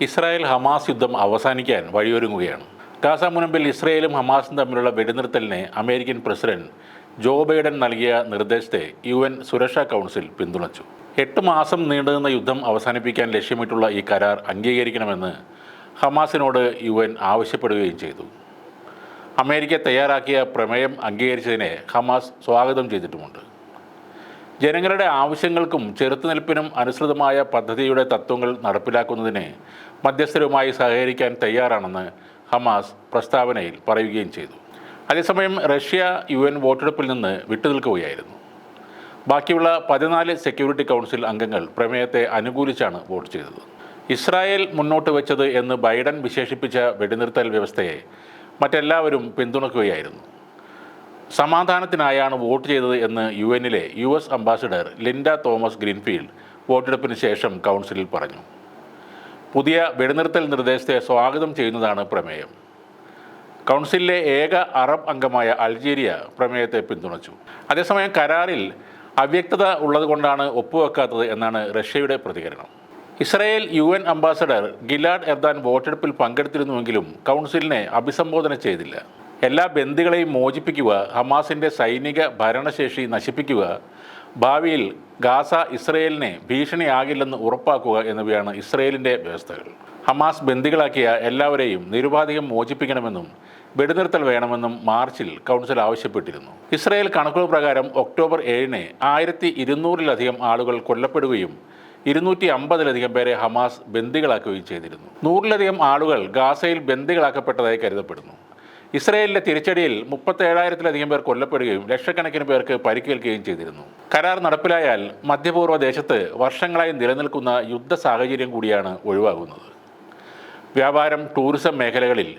Israel Hamas യുദ്ധം അവസാനിക്കാൻ വഴിയൊരുങ്ങുകയാണ്. Gaza മുനമ്പിൽ ഇസ്രായേലും ഹമാസും തമ്മിലുള്ള വെടിനിർത്തലിനെ അമേരിക്കൻ പ്രസിഡന്റ് ജോ ബൈഡൻ നൽകിയ നിർദ്ദേശത്തെ യു എൻ സുരക്ഷാ കൗൺസിൽ പിന്തുണച്ചു. എട്ട് മാസം നീണ്ടുനിന്ന യുദ്ധം അവസാനിപ്പിക്കാൻ ലക്ഷ്യമിട്ടുള്ള ഈ കരാർ അംഗീകരിക്കണമെന്ന് ഹമാസിനോട് യു എൻ ആവശ്യപ്പെടുകയും ചെയ്തു. അമേരിക്ക തയ്യാറാക്കിയ പ്രമേയം അംഗീകരിച്ചതിനെ ഹമാസ് സ്വാഗതം ചെയ്തിട്ടുമുണ്ട്. ജനങ്ങളുടെ ആവശ്യങ്ങൾക്കും ചെറുത്തുനിൽപ്പിനും അനുസൃതമായ പദ്ധതിയുടെ തത്വങ്ങൾ നടപ്പിലാക്കുന്നതിന് മധ്യസ്ഥരുമായി സഹകരിക്കാൻ തയ്യാറാണെന്ന് ഹമാസ് പ്രസ്താവനയിൽ പറയുകയും ചെയ്തു. അതേസമയം റഷ്യ യു എൻ വോട്ടെടുപ്പിൽ നിന്ന് വിട്ടുനിൽക്കുകയായിരുന്നു. ബാക്കിയുള്ള പതിനാല് സെക്യൂരിറ്റി കൗൺസിൽ അംഗങ്ങൾ പ്രമേയത്തെ അനുകൂലിച്ചാണ് വോട്ട് ചെയ്തത്. ഇസ്രായേൽ മുന്നോട്ട് വെച്ചത് എന്ന് ബൈഡൻ വിശേഷിപ്പിച്ച വെടിനിർത്തൽ വ്യവസ്ഥയെ മറ്റെല്ലാവരും പിന്തുണക്കുകയായിരുന്നു. സമാധാനത്തിനായാണ് വോട്ട് ചെയ്തത് എന്ന് യു എന്നിലെ U S ambassador Linda Thomas Greenfield വോട്ടെടുപ്പിന് ശേഷം കൗൺസിലിൽ പറഞ്ഞു. പുതിയ വെടിനിർത്തൽ നിർദ്ദേശത്തെ സ്വാഗതം ചെയ്യുന്നതാണ് പ്രമേയം. കൗൺസിലിലെ ഏക അറബ് അംഗമായ അൾജീരിയ പ്രമേയത്തെ പിന്തുണച്ചു. അതേസമയം കരാറിൽ അവ്യക്തത ഉള്ളതുകൊണ്ടാണ് ഒപ്പുവെക്കാത്തത് എന്നാണ് റഷ്യയുടെ പ്രതികരണം. Israel U N ambassador Gilad Erdan വോട്ടെടുപ്പിൽ പങ്കെടുത്തിരുന്നുവെങ്കിലും കൗൺസിലിനെ അഭിസംബോധന ചെയ്തില്ല. എല്ലാ ബന്ദികളെയും മോചിപ്പിക്കുക ഹമാസിന്റെ സൈനിക ഭരണശേഷി നശിപ്പിക്കുക ഭാവിയിൽ ഗാസ ഇസ്രയേലിനെ ഭീഷണിയാകില്ലെന്ന് ഉറപ്പാക്കുക എന്നിവയാണ് ഇസ്രയേലിന്റെ വ്യവസ്ഥകൾ. ഹമാസ് ബന്ദികളാക്കിയ എല്ലാവരെയും നിരുപാധികം മോചിപ്പിക്കണമെന്നും വെടിനിർത്തൽ വേണമെന്നും മാർച്ചിൽ കൗൺസിൽ ആവശ്യപ്പെട്ടിരുന്നു. ഇസ്രയേൽ കണക്കുകൾ പ്രകാരം ഒക്ടോബർ ഏഴിന് ആയിരത്തി ഇരുന്നൂറിലധികം ആളുകൾ കൊല്ലപ്പെടുകയും ഇരുന്നൂറ്റി അമ്പതിലധികം പേരെ ഹമാസ് ബന്ദികളാക്കുകയും ചെയ്തിരുന്നു. നൂറിലധികം ആളുകൾ ഗാസയിൽ ബന്ദികളാക്കപ്പെട്ടതായി കരുതപ്പെടുന്നു. ഇസ്രയേലിന്റെ തിരിച്ചടിയിൽ മുപ്പത്തേഴായിരത്തിലധികം പേർ കൊല്ലപ്പെടുകയും ലക്ഷക്കണക്കിന് പേർക്ക് പരിക്കേൽക്കുകയും ചെയ്തിരുന്നു. കരാർ നടപ്പിലായാൽ മധ്യപൂർവ ദേശത്ത് വർഷങ്ങളായി നിലനിൽക്കുന്ന യുദ്ധ സാഹചര്യം കൂടിയാണ് ഒഴിവാകുന്നത്. വ്യാപാരം ടൂറിസം മേഖലകളിൽ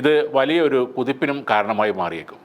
ഇത് വലിയൊരു കുതിപ്പിനും കാരണമായി മാറിയേക്കും.